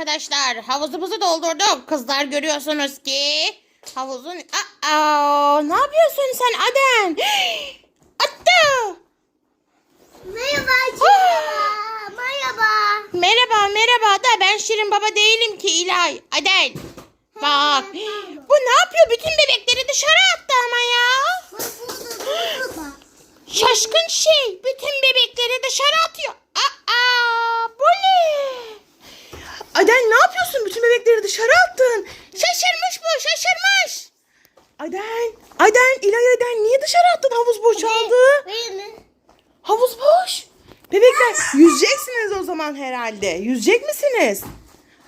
arkadaşlar. Havuzumuzu doldurduk. Kızlar görüyorsunuz ki. Havuzun... Aa, ne yapıyorsun sen Adem? Attı. Merhaba Ah! Merhaba. Merhaba merhaba da ben Şirin Baba değilim ki İlay. Adel. Bak. Bu ne yapıyor? Bütün bebekleri dışarı attı ama ya. Şaşkın şey. Bütün bebekleri dışarı atıyor. Aa, bu ne? Adel ne yapıyorsun? Bütün bebekleri dışarı attın. Şaşırmış bu şaşırmış. Adel, Adel, İlay Adel niye dışarı attın? Havuz boşaldı. Benim. Havuz boş. Bebekler yüzeceksiniz o zaman herhalde. Yüzecek misiniz?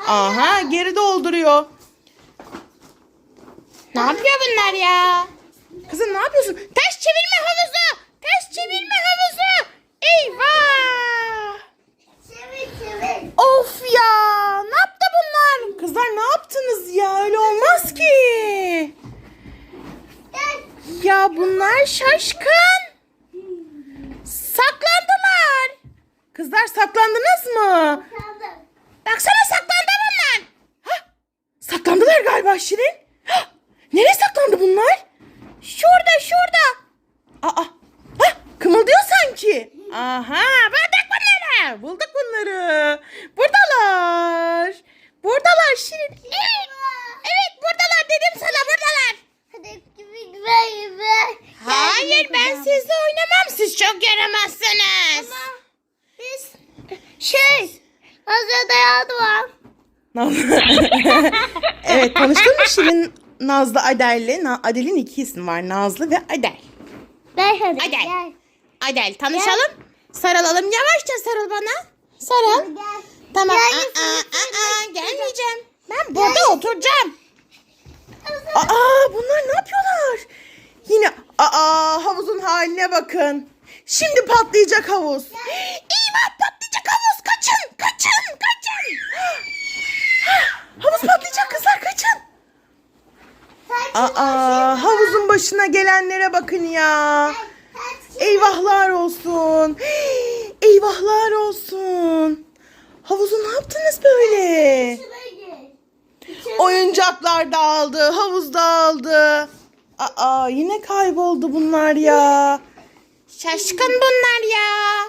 Aha geri dolduruyor. Ne yapıyor bunlar ya? Kızım ne yapıyorsun? Ters çevirme havuzu. Ters çevirme havuzu. Eyvah. Çevir çevir. Of ya. Ne yaptı bunlar? Kızlar ne yaptınız ya? Öyle olmaz ki. Ya bunlar şaşkın. Saklandılar. Kızlar saklandınız mı? Kaldım. Baksana saklandı bunlar. Hah, saklandılar galiba Şirin. Nereye saklandı bunlar? Şurada şurada. Aa, hah, kımıldıyor sanki. Aha bulduk bunları. Bulduk bunları. Buradalar. Buradalar Şirin. Evet. Evet buradalar dedim sana buradalar. Hadi gibi gibi gibi. Hayır ben sizle oynamam. Siz çok yaramazsınız. Ama biz şey Hazreti yardım var. Nazlı. Evet tanıştın mı Şirin Nazlı Adel'le? Na- Adel'in iki ismi var. Nazlı ve Adel. Gel hadi Hadi. gel. Adel tanışalım. Sarılalım. Yavaşça sarıl bana. Sarıl. Gel. Tamam. Aa, gel, aa, aa, gel. gelmeyeceğim. Ben burada oturacağım. Aa bunlar ne yapıyorlar? Yine aa havuzun haline bakın. Şimdi patlayacak havuz. Eyvah patlayacak havuz. Kaçın, kaçın, kaçın. Havuz patlayacak kızlar kaçın. Aa havuzun başına gelenlere bakın ya. Eyvahlar olsun. Eyvahlar olsun. Havuzu ne yaptınız böyle? Oyuncaklar dağıldı, havuz dağıldı. Aa yine kayboldu bunlar ya. Şaşkın bunlar ya.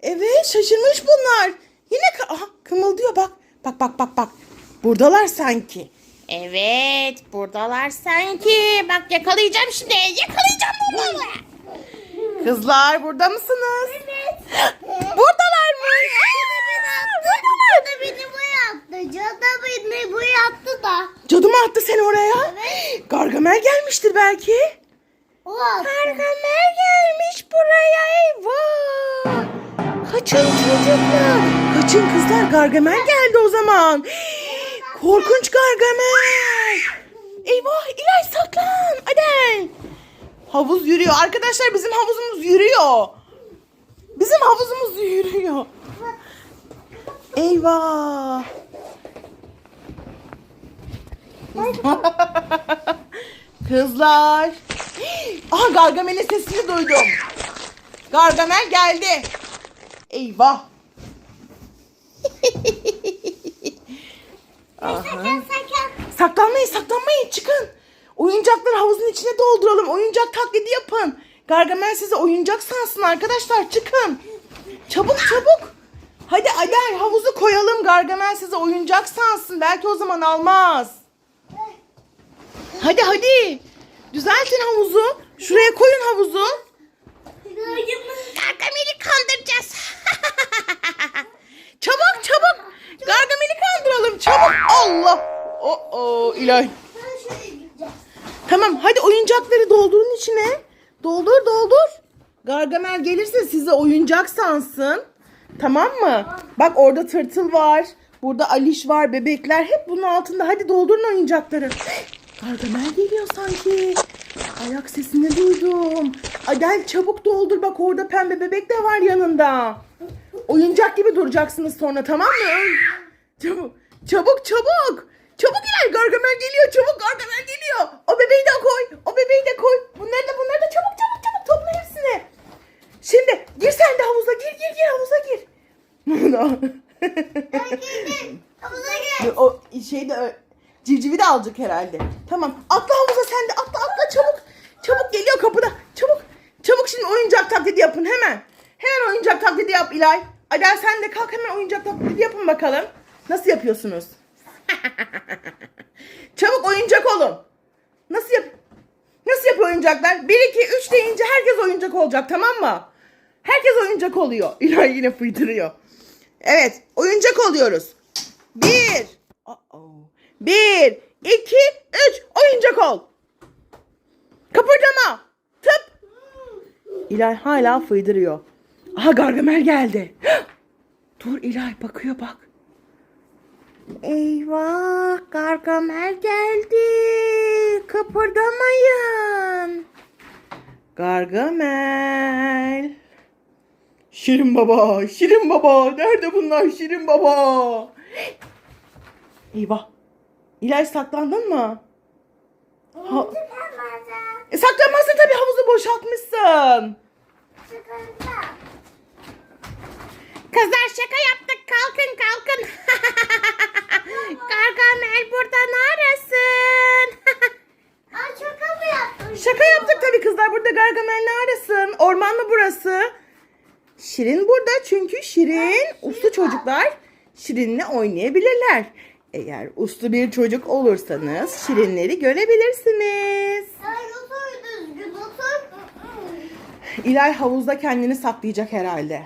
Evet şaşırmış bunlar. Yine Aha, kımıldıyor bak. Bak bak bak bak. Buradalar sanki. Evet buradalar sanki. Bak yakalayacağım şimdi. Yakalayacağım bunları. Kızlar burada mısınız? Evet. Buradalar mı? Cadı beni bu yaptı. Cadı beni bu yaptı da. Cadı mı attı seni oraya? Evet. Gargamel gelmiştir belki. O attı. Gargamel gelmiş buraya eyvah. Kaçın çocuklar. Kaçın kızlar Gargamel geldi o zaman. Korkunç Gargamel. Eyvah İlay saklan. Adel. Havuz yürüyor. Arkadaşlar bizim havuzumuz yürüyor. Bizim havuzumuz yürüyor. Eyvah. Kızlar. Aha Gargamel'in sesini duydum. Gargamel geldi. Eyvah. Aha. Sakın. Saklanmayın saklanmayın çıkın. Oyuncakları havuzun içine dolduralım. Oyuncak taklidi yapın. Gargamel sizi oyuncak sansın arkadaşlar çıkın. Çabuk çabuk. Hadi Adel havuzu koyalım. Gargamel sizi oyuncak sansın. Belki o zaman almaz. Hadi hadi. Düzeltin havuzu. Şuraya koyun havuzu. Gargamel'i kandıracağız. Çabuk çabuk. Gargamel'i kandıralım çabuk. Allah. O o İlay. Ben şuraya gideceğim. Tamam hadi oyuncakları doldurun içine. Doldur doldur. Gargamel gelirse size oyuncak sansın. Tamam mı? Bak orada tırtıl var. Burada Aliş var. Bebekler hep bunun altında. Hadi doldurun oyuncakları. Gargamel geliyor sanki. Ayak sesini duydum. Adel çabuk doldur. Bak orada pembe bebek de var yanında. Oyuncak gibi duracaksınız sonra tamam mı? Çabuk. Çabuk çabuk. Çabuk iler Gargamel geliyor. Çabuk Gargamel geliyor. O bebeği de koy. O bebeği de koy. Bunları da bunları da çabuk çabuk çabuk topla hepsini. Şimdi gir sen de havuza gir gir gir havuza gir. Ben girdim. Havuza Şey de civcivi de alacak herhalde. Tamam. Atla havuza sen de atla atla çabuk. Çabuk geliyor kapıda. Çabuk. Çabuk şimdi oyuncak taklidi yapın hemen. Hemen oyuncak taklidi yap İlay. Adel sen de kalk hemen oyuncak taklidi yapın bakalım. Nasıl yapıyorsunuz? Çabuk oyuncak olun. Nasıl yap? Nasıl yapıyor oyuncaklar? 1 2 3 deyince herkes oyuncak olacak tamam mı? Herkes oyuncak oluyor. İlay yine fıydırıyor. Evet, oyuncak oluyoruz. 1 1 2 3 oyuncak ol. Kıpırdama. Tıp. İlay hala fıydırıyor. Aha Gargamel geldi. Dur İlay bakıyor bak. Eyvah Gargamel geldi. Kıpırdamayın. Gargamel. Şirin baba, Şirin baba. Nerede bunlar Şirin baba? Eyvah. İlay saklandın mı? Ha- e, saklanmazsın tabii havuzu boşaltmışsın. Kızlar şaka yaptık. Kalkın kalkın. Gargamel burada ne arasın? Aa şaka mı yaptın? şaka yaptık tabii kızlar. Burada Gargamel ne arasın? Orman mı burası? Şirin burada çünkü Şirin uslu çocuklar Şirin'le oynayabilirler. Eğer uslu bir çocuk olursanız Şirinleri görebilirsiniz. Ay otur düzgün otur. İlay havuzda kendini saklayacak herhalde.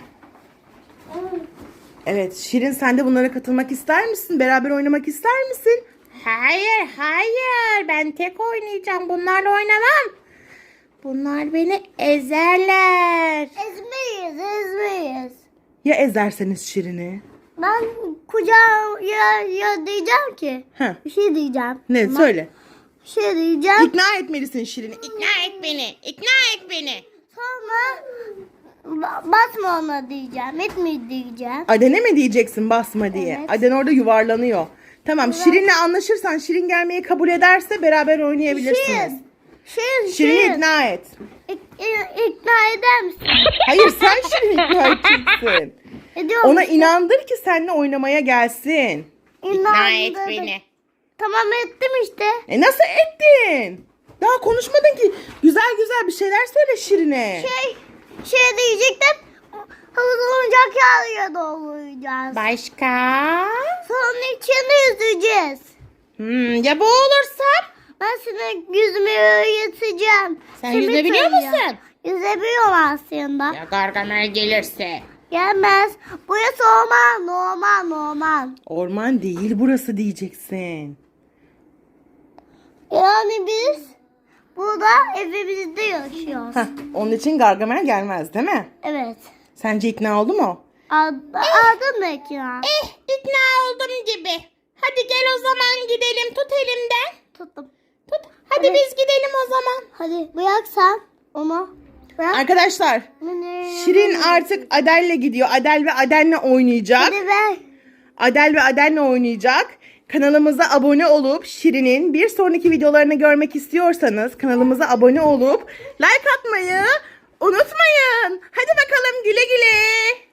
Evet, Şirin sen de bunlara katılmak ister misin? Beraber oynamak ister misin? Hayır, hayır. Ben tek oynayacağım. Bunlarla oynamam. Bunlar beni ezerler. Ezmeyiz ezmeyiz. Ya ezerseniz Şirin'i? Ben kucağa ya, ya diyeceğim ki. Heh. Bir şey diyeceğim. Ne Ama söyle. Bir şey diyeceğim. İkna etmelisin Şirin'i. İkna et beni. İkna et beni. Sonra basma ona diyeceğim. Etme diyeceğim. Aden'e mi diyeceksin basma diye? Evet. Aden orada yuvarlanıyor. Tamam Şirin'le anlaşırsan Şirin gelmeyi kabul ederse beraber oynayabilirsiniz. Şirin. Şirin. Şirin'i Şirin. ikna et. İk- ikna eder misin? Hayır sen Şirin'i ikna edeceksin. Ediyorum. Ona inandır ki seninle oynamaya gelsin. İnandırdım. Tamam ettim işte. E nasıl ettin? Daha konuşmadın ki. Güzel güzel bir şeyler söyle Şirin'e. Şey, şey diyecektim. Havuz oyuncak yağıyla dolduracağız. Başka? Sonra içinde yüzeceğiz. Hmm, ya boğulursam? Ben sana yüzümü öğreteceğim. Sen Simit yüzebiliyor arıyor. musun? Yüzebiliyorum aslında. Ya Gargamel gelirse. Gelmez. Burası orman, normal, normal. Orman değil burası diyeceksin. Yani biz burada evimizde yaşıyoruz. Heh, onun için Gargamel gelmez değil mi? Evet. Sence ikna oldu mu? Adım ne ki ya? Eh ikna oldum gibi. Hadi gel o zaman gidelim tut elimden. Tuttum. Tut. Hadi biz gidelim o zaman. Hadi bırak sen onu. Bırak. Arkadaşlar Şirin artık Adel'le gidiyor. Adel ve Adel'le oynayacak. Hadi ver. Adel ve Adel'le oynayacak. Kanalımıza abone olup Şirin'in bir sonraki videolarını görmek istiyorsanız kanalımıza abone olup like atmayı unutmayın. Hadi bakalım güle güle.